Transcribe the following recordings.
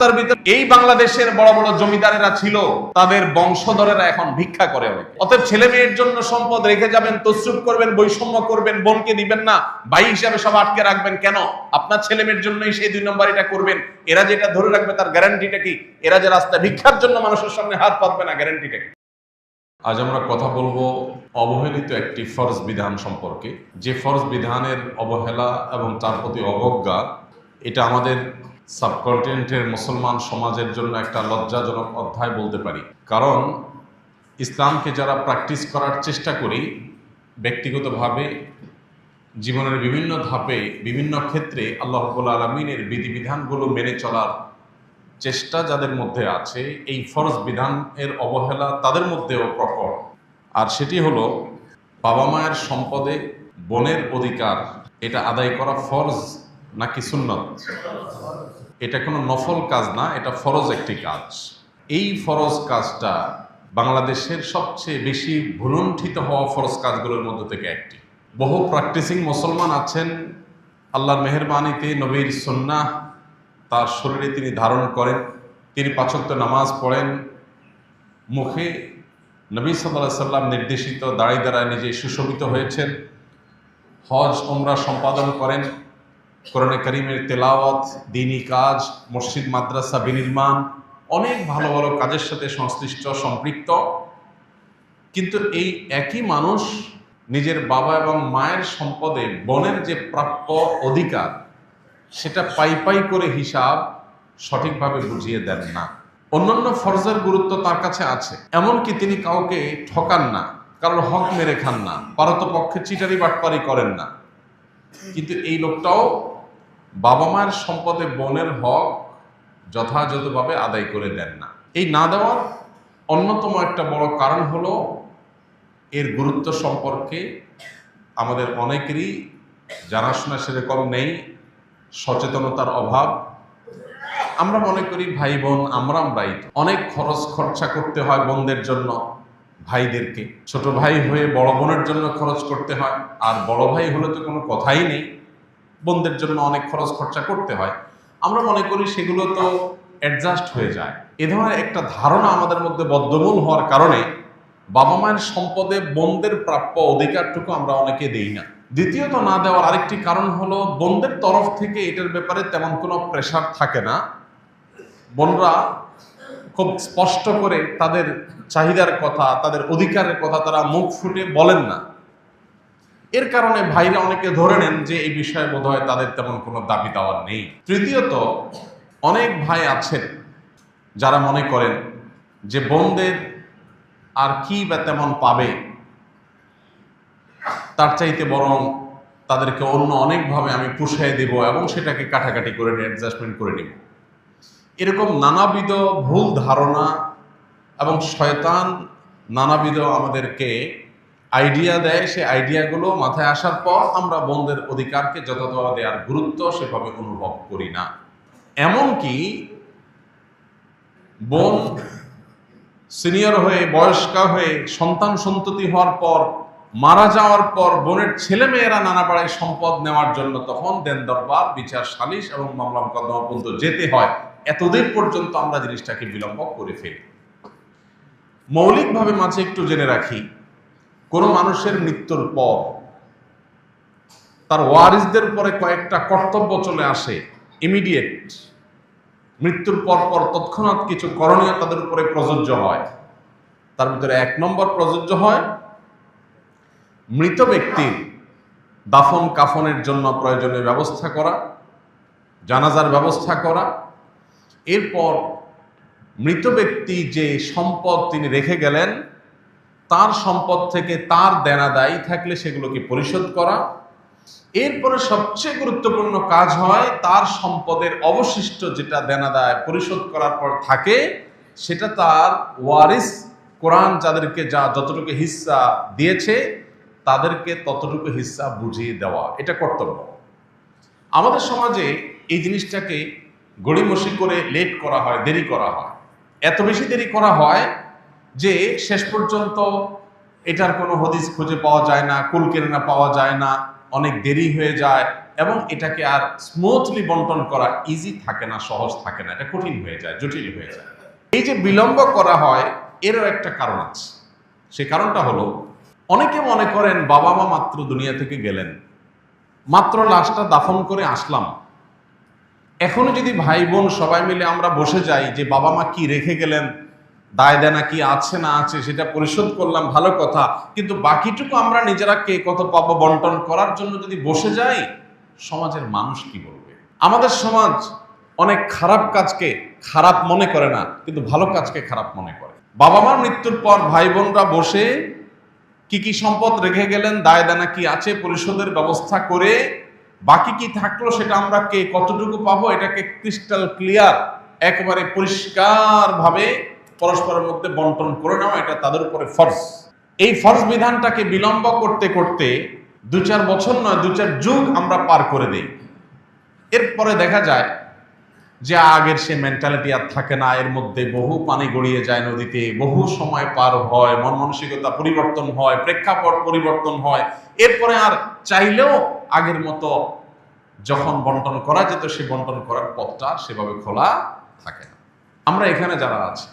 তার ভিতর এই বাংলাদেশের বড় বড় জমিদারেরা ছিল, তাদের বংশধরেরা এখন ভিক্ষা করে অনেক। অতএব ছেলে মেয়ের জন্য সম্পদ রেখে যাবেন, তসরুপ করবেন, বৈষম্য করবেন, বোনকে দিবেন না, ভাই হিসাবে সব আটকে রাখবেন। কেন? আপনার ছেলে মেয়ের জন্যই সেই দুই নম্বর এটা করবেন। এরা যেটা ধরে রাখবে তার গ্যারান্টিটা কি? এরা যে রাস্তায় ভিক্ষার জন্য মানুষের সামনে হাত পাতবে না, গ্যারান্টিটা কি? আজ আমরা কথা বলব অবহেলিত একটি ফরজ বিধান সম্পর্কে। যে ফরজ বিধানের অবহেলা এবং তার প্রতি অবজ্ঞা, এটা আমাদের সাবকন্টিনেন্টের মুসলমান সমাজের জন্য একটা লজ্জাজনক অধ্যায় বলতে পারি। কারণ ইসলামকে যারা প্র্যাকটিস করার চেষ্টা করি, ব্যক্তিগতভাবে জীবনের বিভিন্ন ধাপে, বিভিন্ন ক্ষেত্রে আল্লাহ রব্বুল আলমিনের বিধিবিধানগুলো মেনে চলার চেষ্টা যাদের মধ্যে আছে, এই ফরজ বিধানের অবহেলা তাদের মধ্যেও প্রকট আর সেটি হলো, বাবা মায়ের সম্পদে বনের অধিকার, এটা আদায় করা ফরজ। নাকি সুন্নত? এটা কোনো নফল কাজ না, এটা ফরজ একটি কাজ। এই ফরজ কাজটা বাংলাদেশের সবচেয়ে বেশি ভুলুণ্ঠিত হওয়া ফরজ কাজগুলোর মধ্যে থেকে একটি। বহু প্র্যাকটিসিং মুসলমান আছেন, আল্লাহর মেহরবানিতে নবীর সুন্নাহ তার শরীরে তিনি ধারণ করেন, তিনি পাঁচক্ত নামাজ পড়েন, মুখে নবী সাল্লাহ সাল্লাম নির্দেশিত দাঁড়িয়ে দাঁড়ায় নিজে সুশোভিত হয়েছেন, হজ ওমরা সম্পাদন করেন। কোরআনে করিমের তেলাওয়াত, দিনী কাজ, মসজিদ, মাদ্রাসা, বিনির্মাণ, অনেক ভালো ভালো কাজের সাথে সংশ্লিষ্ট, সম্পৃক্ত। কিন্তু এই একই মানুষ নিজের বাবা এবং মায়ের সম্পদে বনের যে প্রাপ্য অধিকার, সেটা পাই পাই করে হিসাব সঠিকভাবে বুঝিয়ে দেন না। অন্যান্য ফরজের গুরুত্ব তার কাছে আছে। এমনকি তিনি কাউকে ঠকান না, কারোর হক মেরে খান না, পারতপক্ষে চিটারি বাটপারি করেন না। কিন্তু এই লোকটাও বাবা মায়ের সম্পদে বোনের হক যথাযথভাবে আদায় করে দেন না। এই না দেওয়ার অন্যতম একটা বড় কারণ হলো এর গুরুত্ব সম্পর্কে আমাদের অনেকেরই জানাশোনা সেরকম নেই, সচেতনতার অভাব। আমরা মনে করি ভাই বোন আমরা আমরাই অনেক খরচ খরচা করতে হয় বোনদের জন্য, ভাইদেরকে। ছোট ভাই হয়ে বড় বোনের জন্য খরচ করতে হয়, আর বড় ভাই হলে তো কোনো কথাই নেই। বোনদের জন্য অনেক খরচ খরচা করতে হয়। আমরা মনে করি সেগুলো তো অ্যাডজাস্ট হয়ে যায়। এ ধরনের একটা ধারণা আমাদের মধ্যে বদ্ধমূল হওয়ার কারণে বাবা মায়ের সম্পদে বোনদের প্রাপ্য অধিকারটুকু আমরা অনেকে দেই না। দ্বিতীয়ত না দেওয়ার আরেকটি কারণ হলো বোনদের তরফ থেকে এটার ব্যাপারে তেমন কোনো প্রেশার থাকে না। বোনরা খুব স্পষ্ট করে তাদের চাহিদার কথা, তাদের অধিকারের কথা তারা মুখ ফুটে বলেন না। এর কারণে ভাইরা অনেকে ধরে নেন যে এই বিষয়ে বোধহয় তাদের তেমন কোনো দাবি দাওয়া নেই। তৃতীয়ত, অনেক ভাই আছেন যারা মনে করেন যে বোনদের আর কি বা তেমন পাবে, তার চাইতে বরং তাদেরকে অন্য অনেকভাবে আমি পুষাই দেব এবং সেটাকে কাটাকাটি করে অ্যাডজাস্টমেন্ট করে নেব। এরকম নানাবিধ ভুল ধারণা এবং শয়তান নানাবিধ আমাদেরকে আইডিয়া দেয়, সেই আইডিয়াগুলো মাথায় আসার পর আমরা বোনদের অধিকারকে যথাযথ দেওয়ার গুরুত্ব সেভাবে অনুভব করি না। এমনকি বোন সিনিয়র হয়ে, বয়স্কা হয়ে, সন্তান সন্ততি হওয়ার পর, মারা যাওয়ার পর, বোনের ছেলে মেয়েরা নানা পাড়ায় সম্পদ নেওয়ার জন্য তখন দেন দরবার বিচার সালিশ এবং মামলা মোকদ্দমা পর্যন্ত যেতে হয়। এতদিন পর্যন্ত আমরা জিনিসটাকে বিলম্ব করে ফেলি। মৌলিকভাবে মাঝে একটু জেনে রাখি কোনো মানুষের মৃত্যুর পর তার ওয়ারিসদের পরে কয়েকটা কর্তব্য চলে আসে ইমিডিয়েট মৃত্যুর পর পর তৎক্ষণাৎ কিছু করণীয় তাদের উপরে প্রযোজ্য হয়। তার ভিতরে এক নম্বর প্রযোজ্য হয়, মৃত ব্যক্তির দাফন কাফনের জন্য প্রয়োজনীয় ব্যবস্থা করা, জানাজার ব্যবস্থা করা। এরপর মৃত ব্যক্তি যে সম্পদ তিনি রেখে গেলেন তার সম্পদ থেকে তার দেনা দায়ী থাকলে সেগুলোকে পরিশোধ করা। এরপরে সবচেয়ে গুরুত্বপূর্ণ কাজ হয় তার সম্পদের অবশিষ্ট যেটা দেনাদায় পরিশোধ করার পর থাকে, সেটা তার ওয়ারিস, কোরআন যাদেরকে যা যতটুকু হিস্সা দিয়েছে, তাদেরকে ততটুকু হিস্সা বুঝিয়ে দেওয়া, এটা কর্তব্য। আমাদের সমাজে এই জিনিসটাকে গড়িমসি করে লেট করা হয়, দেরি করা হয়। এত বেশি দেরি করা হয় যে শেষ পর্যন্ত এটার কোনো হদিস খুঁজে পাওয়া যায় না, কুল কেনা পাওয়া যায় না, অনেক দেরি হয়ে যায় এবং এটাকে আর স্মুথলি বন্টন করা ইজি থাকে না, সহজ থাকে না, এটা কঠিন হয়ে যায়, জটিল হয়ে যায়। এই যে বিলম্ব করা হয়, এরও একটা কারণ আছে। সে কারণটা হলো, অনেকে মনে করেন বাবা মা মাত্র দুনিয়া থেকে গেলেন, মাত্র লাশটা দাফন করে আসলাম। এখনও যদি ভাই বোন সবাই মিলে আমরা বসে যাই যে বাবা মা কি রেখে গেলেন দায় দেনা কি আছে না আছে সেটা পরিশোধ করলাম, ভালো কথা। কিন্তু বাকিটুকু আমরা নিজেরা কে কত পাবো বন্টন করার জন্য যদি বসে যাই, সমাজের মানুষ কি বলবে? আমাদের সমাজ অনেক খারাপ কাজকে খারাপ মনে করে না, কিন্তু ভালো কাজকে খারাপ মনে করে। বাবা মার মৃত্যুর পর ভাই বোনরা বসে কি কি সম্পদ রেখে গেলেন দায় দেনা কি আছে, পরিশোধের ব্যবস্থা করে বাকি কি থাকল সেটা আমরা কে কতটুকু পাবো, এটাকে ক্রিস্টাল ক্লিয়ার একেবারে পরিষ্কার ভাবে পরস্পরের মধ্যে বন্টন করে নেওয়া, এটা তাদের উপরে ফরজ। এই ফরজ বিধানটাকে বিলম্ব করতে করতে দু চার বছর নয় দু চার যুগ আমরা পার করে দেই। এরপরে দেখা যায় যে আগের সে মেন্টালিটি আর থাকে না, এর মধ্যে বহু পানি গড়িয়ে যায় নদীতে, বহু সময় পার হয়, মন মানসিকতা পরিবর্তন হয়, প্রেক্ষাপট পরিবর্তন হয়। এরপরে আর চাইলেও আগের মতো যখন বন্টন করা যেত, সে বন্টন করার পথটা সেভাবে খোলা থাকে না। আমরা এখানে যারা আছি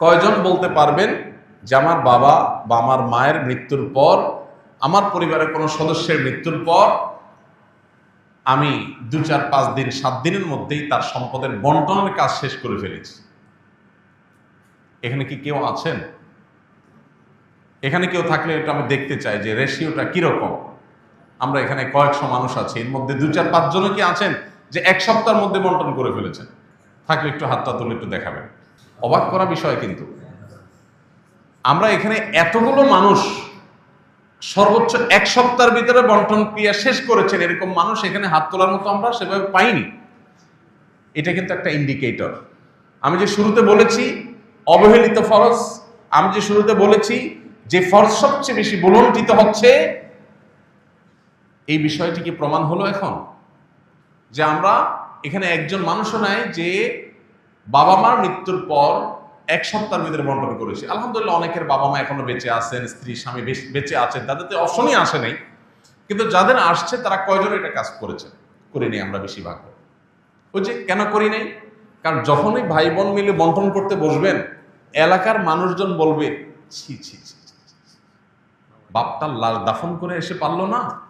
কয়জন বলতে পারবেন যে আমার বাবা বা আমার মায়ের মৃত্যুর পর, আমার পরিবারের কোনো সদস্যের মৃত্যুর পর আমি দু চার পাঁচ দিন, সাত দিনের মধ্যেই তার সম্পদের বন্টনের কাজ শেষ করে ফেলেছি। এখানে কি কেউ আছেন? এখানে কেউ থাকলে এটা আমি দেখতে চাই যে রেশিওটা কীরকম। আমরা এখানে কয়েকশো মানুষ আছি, এর মধ্যে দু চার পাঁচ জনও কি আছেন যে এক সপ্তাহের মধ্যে বন্টন করে ফেলেছেন? থাকলে একটু হাতটা তুলে একটু দেখাবেন। অবাক করা বিষয় কিন্তু। আমরা এখানে এতগুলো মানুষ, সর্বোচ্চ এক সপ্তাহের ভিতরে বন্টন ক্রিয়া শেষ করেছেন, এরকম মানুষ এখানে হাত তোলার মতো আমরা সেভাবে পাইনি। এটা কিন্তু একটা ইন্ডিকেটর আমি যে শুরুতে বলেছি, অবহেলিত ফরজ, আমি যে শুরুতে বলেছি, যে ফরজ সবচেয়ে বেশি বলন্টিত হচ্ছে, এই বিষয়টি কি প্রমাণ হলো এখন। যে আমরা এখানে একজন মানুষও নাই যে বাবা মার মৃত্যুর পর এক সপ্তাহের ভিতরে বন্টন করেছি। আলহামদুলিল্লাহ অনেকের বাবা মা এখনও বেঁচে আছেন স্ত্রী স্বামী বেঁচে আছেন। তাদেরতে অপশনই আসে নাই। কিন্তু যাদের আসছে তারা কয়জন এটা কাজ করেছে? করিনি আমরা বেশিরভাগ। ওই যে কেন করি নাই? কারণ যখনই ভাই বোন মিলে বন্টন করতে বসবেন এলাকার মানুষজন বলবে ছি, ছি, ছি। বাপটার লাশ দাফন করে এসে পারল না।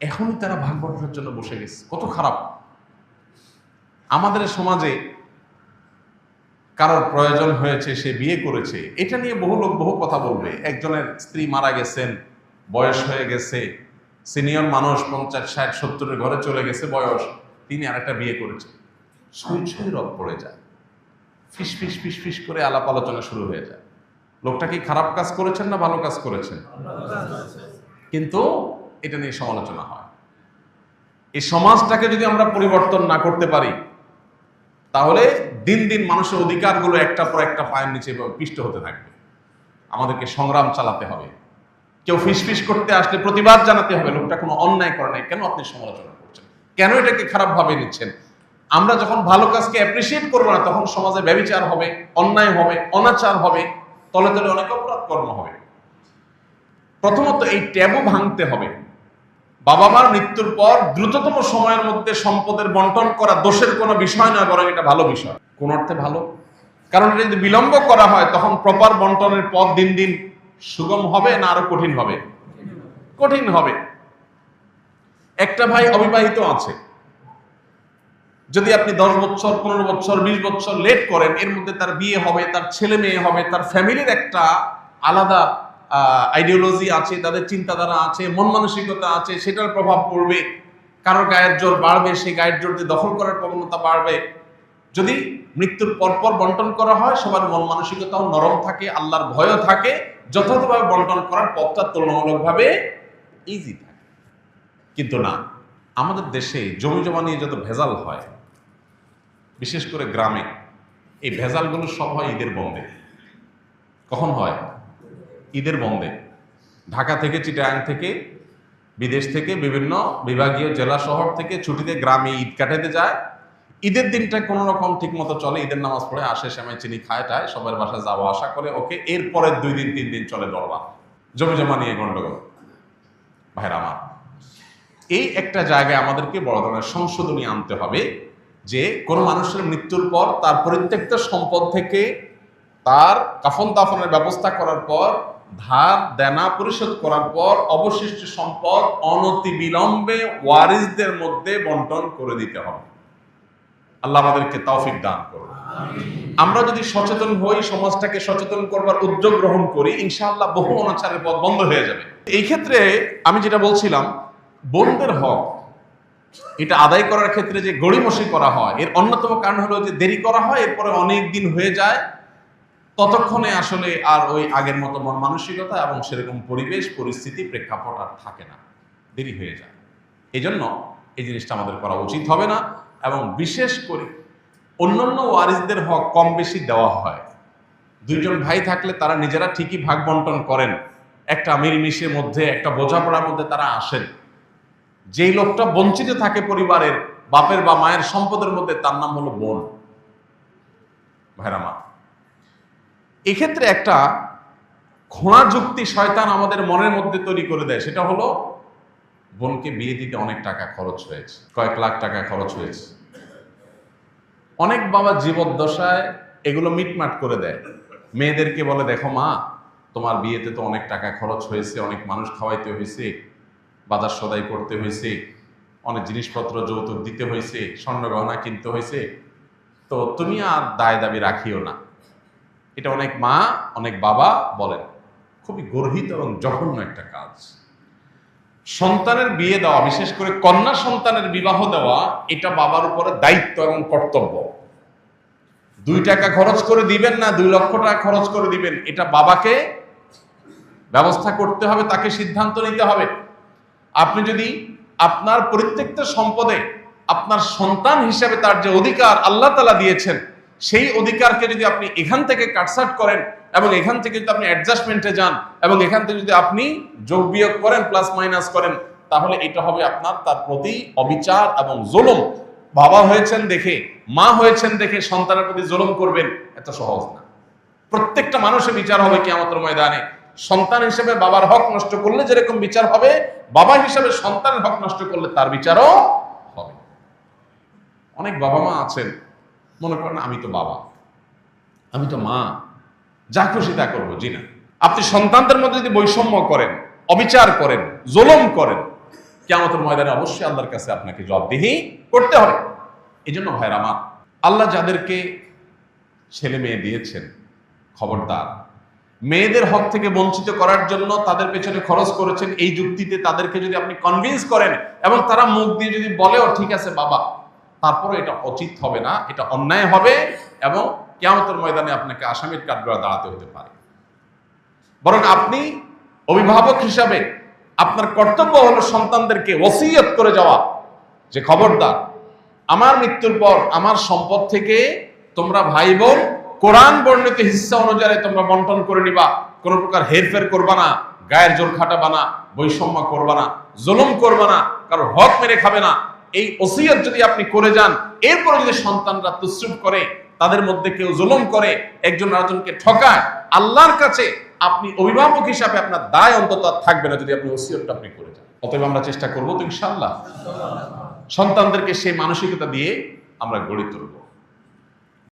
এখনই তারা ভাগ বন্টনের জন্য বসে গেছে। কত খারাপ। আমাদের সমাজে কারোর প্রয়োজন হয়েছে, সে বিয়ে করেছে। এটা নিয়ে বহু লোক বহু কথা বলবে। একজনের স্ত্রী মারা গেছেন, বয়স হয়ে গেছে, সিনিয়র মানুষ পঞ্চাশ, ষাট, সত্তরের ঘরে চলে গেছে বয়স, তিনি আরেকটা বিয়ে করেছেন। ছুঁই রব পড়ে যায়। ফিস ফিস ফিস ফিস করে আলাপ আলোচনা শুরু হয়ে যায়। লোকটা কি খারাপ কাজ করেছেন না ভালো কাজ করেছেন? কিন্তু এটা নিয়ে সমালোচনা হয়। এই সমাজটাকে যদি আমরা পরিবর্তন না করতে পারি তাহলে দিন দিন মানুষের অধিকারগুলো একটা পর একটা পায়ের নিচে পিষ্ট হতে থাকবে। আমাদেরকে সংগ্রাম চালাতে হবে। কেউ ফিসফিস করতে আসলে প্রতিবাদ জানাতে হবে, লোকটা কোনো অন্যায় করে নাই। কেন আপনি সমালোচনা করছেন? কেন এটাকে খারাপভাবে নিচ্ছেন? আমরা যখন ভালো কাজকে অ্যাপ্রিসিয়েট করব না, তখন সমাজে ব্যবিচার হবে, অন্যায় হবে, অনাচার হবে, তলে তলে অনেক অপরাধ কর্ম হবে। প্রথমত এই ট্যাবু ভাঙতে হবে। বাবা মার মৃত্যুর পর দ্রুততম সময়ের মধ্যে সম্পদের বন্টন করা দোষের কোনো বিষয় নয় বরং এটা ভালো বিষয়। কোন অর্থে ভালো? কারণ এটা যদি বিলম্ব করা হয়, তখন প্রপার বন্টনের পথ দিন দিন সুগম হবে না আরও কঠিন হবে? কঠিন হবে। একটা ভাই অবিবাহিত আছে। যদি আপনি দশ বছর, পনেরো বছর, বিশ বছর লেট করেন, এর মধ্যে তার বিয়ে হবে, তার ছেলে মেয়ে হবে, তার ফ্যামিলির একটা আলাদা আইডিওলজি আছে, তাদের চিন্তাধারা আছে, মন মানসিকতা আছে, সেটার প্রভাব পড়বে। কারোর গায়ের জোর বাড়বে, সেই গায়ের জোর দিয়ে দখল করার প্রবণতা বাড়বে। যদি মৃত্যুর পরপর বন্টন করা হয়, সবার মন মানসিকতাও নরম থাকে, আল্লাহর ভয়ও থাকে, যথাযথভাবে বন্টন করার পথটা তুলনামূলকভাবে ইজি থাকে। কিন্তু না, আমাদের দেশে জমি জমা নিয়ে যত ভেজাল হয়, বিশেষ করে গ্রামে, এই ভেজালগুলো সব হয় ঈদের বন্ধে। কখন হয়? ঈদের বন্ধে ঢাকা থেকে, চিটাগাং থেকে, বিদেশ থেকে, বিভিন্ন বিভাগীয় জেলা শহর থেকে ছুটিতে গ্রামে ঈদ কাটাতে যায়। ঈদের দিনটা কোনো রকম ঠিক মতো চলে, ঈদের নামাজ পড়ে আসে সেমাই চিনি খায় টায়, সবার বাসায় যাওয়া আসা করে, ওকে এরপরের দুই দিন, তিন দিন চলে দরবার। জমি জমা নিয়ে গন্ডগোল। ভাইরা আমার, এই একটা জায়গায় আমাদেরকে বড় ধরনের সংশোধনী আনতে হবে যে কোন মানুষের মৃত্যুর পর তার পরিত্যক্ত সম্পদ থেকে তার কাফন দাফনের ব্যবস্থা করার পর ধার দেনা পরিশোধ করার পর অবশিষ্ট সম্পদ অনতি বিলম্বে ওয়ারিসদের মধ্যে বন্টন করে দিতে হবে। আল্লাহ আমাদেরকে তৌফিক দান করুন। আমরা যদি সচেতন হই সমাজটাকে সচেতন করবার উদ্যোগ গ্রহণ করি ইনশাআল্লাহ বহু অনাচারের পথ বন্ধ হয়ে যাবে। এই ক্ষেত্রে আমি যেটা বলছিলাম বোনদের হক এটা আদায় করার ক্ষেত্রে যে গড়িমসি করা হয় এর অন্যতম কারণ হলো যে দেরি করা হয় এরপরে অনেক দিন হয়ে যায় ততক্ষণে আসলে আর ওই আগের মতো মন মানসিকতা এবং সেরকম পরিবেশ, পরিস্থিতি, প্রেক্ষাপট আর থাকে না। দেরি হয়ে যায়। এই জন্য এই জিনিসটা আমাদের করা উচিত হবে না এবং বিশেষ করে অন্যান্য ওয়ারিসদের হক কম বেশি দেওয়া হয়। দুইজন ভাই থাকলে তারা নিজেরা ঠিকই ভাগ বন্টন করেন। একটা মিলমিশের মধ্যে, একটা বোঝাপড়ার মধ্যে তারা আসেন। যেই লোকটা বঞ্চিত থাকে পরিবারের বাপের বা মায়ের সম্পদের মধ্যে, তার নাম হলো বোন। ভাইরামা এক্ষেত্রে একটা ঘোড়া যুক্তি শয়তান আমাদের মনের মধ্যে তৈরি করে দেয়। সেটা হলো, বোনকে বিয়ে দিতে অনেক টাকা খরচ হয়েছে, কয়েক লাখ টাকা খরচ হয়েছে। অনেক বাবা জীবদ্দশায় এগুলো মিটমাট করে দেয়। মেয়েদেরকে বলে, দেখো মা, তোমার বিয়েতে তো অনেক টাকা খরচ হয়েছে, অনেক মানুষ খাওয়াইতে হয়েছে, বাজার সদাই করতে হয়েছে, অনেক জিনিসপত্র যৌতুক দিতে হয়েছে, স্বর্ণ গহনা কিনতে হয়েছে। তো তুমি আর দায় দাবি রাখিও না। এটা অনেক মা, অনেক বাবা বলেন। খুবই গর্হিত এবং জঘন্য একটা কাজ। সন্তানের বিয়ে দেওয়া, বিশেষ করে কন্যা সন্তানের বিবাহ দেওয়া, এটা বাবার উপরে দায়িত্ব এবং কর্তব্য। দুই টাকা খরচ করে দিবেন না, দুই লক্ষ টাকা খরচ করে দিবেন। এটা বাবাকে ব্যবস্থা করতে হবে, তাকে সিদ্ধান্ত নিতে হবে। আপনি যদি আপনার পরিত্যক্ত সম্পদে আপনার সন্তান হিসেবে তার যে অধিকার আল্লাহ তালা দিয়েছেন সেই অধিকারকে যদি আপনি এখান থেকে কাটসাট করেন এবং এখান থেকে যদি আপনি অ্যাডজাস্টমেন্টে যান এবং এখান থেকে যদি আপনি যোগ বিয়োগ করেন প্লাস মাইনাস করেন, তাহলে এটা হবে আপনার তার প্রতি অবিচার এবং জুলুম। বাবা হয়েছেন দেখে, মা হয়েছেন দেখে সন্তানের প্রতি জুলুম করবেন, এত সহজ না। প্রত্যেকটা মানুষের বিচার হবে কিয়ামতের ময়দানে। সন্তান হিসেবে বাবার হক নষ্ট করলে যেরকম বিচার হবে, বাবা হিসেবে সন্তানের হক নষ্ট করলে তার বিচারও হবে। অনেক বাবা মা আছেন মনে করেন আমি তো বাবা। আমি তো মা। যা খুশি তা করব, জি না। আপনি সন্তানদের মধ্যে যদি বৈষম্য করেন, অবিচার করেন, জোলম করেন কেমতের ময়দানে অবশ্যই আল্লাহর কাছে আপনাকে জবাবদিহি করতে হবে। এই জন্য ভাইরা আমার, আল্লাহ যাদেরকে ছেলে মেয়ে দিয়েছেন, খবরদার, মেয়েদের হক থেকে বঞ্চিত করার জন্য তাদের পেছনে খরচ করেছেন, এই যুক্তিতে তাদেরকে যদি আপনি কনভিন্স করেন, এবং তারা মুখ দিয়ে যদি বলেও, ঠিক আছে বাবা তারপরে এটা উচিত হবে না, এটা অন্যায় হবে এবং কেয়ামতের ময়দানে আপনাকে আসামির কাঠগড়া দাঁড়াতে হতে পারে। বরং আপনি অভিভাবক হিসাবে আপনার কর্তব্য হলো সন্তানদেরকে ওসিয়ত করে যাওয়া। যে খবরদার, আমার মৃত্যুর পর আমার সম্পদ থেকে তোমরা ভাই বোন কোরআন বর্ণিত হিস্সা অনুযায়ী তোমরা বন্টন করে নিবা। কোনো প্রকার হেরফের করবা না, গায়ের জোর খাটাবা না, বৈষম্য করবা না, জুলুম করবা না কারও হক মেরে খাবে না। এই ওসিয়ত যদি আপনি করে যান, এরপরে যদি সন্তানরা তুসরুপ করে, তাদের মধ্যে কেউ জুলুম করে, একজন আরেকজনকে ঠকায়, আল্লাহর কাছে আপনি অভিভাবক হিসাবে আপনার দায় অন্তত থাকবে না যদি আপনি ওসিয়তটা আপনি করে যান। অতএব আমরা চেষ্টা করব তো ইনশাআল্লাহ। সন্তানদেরকে সেই মানসিকতা দিয়ে আমরা গড়ে তুলবো।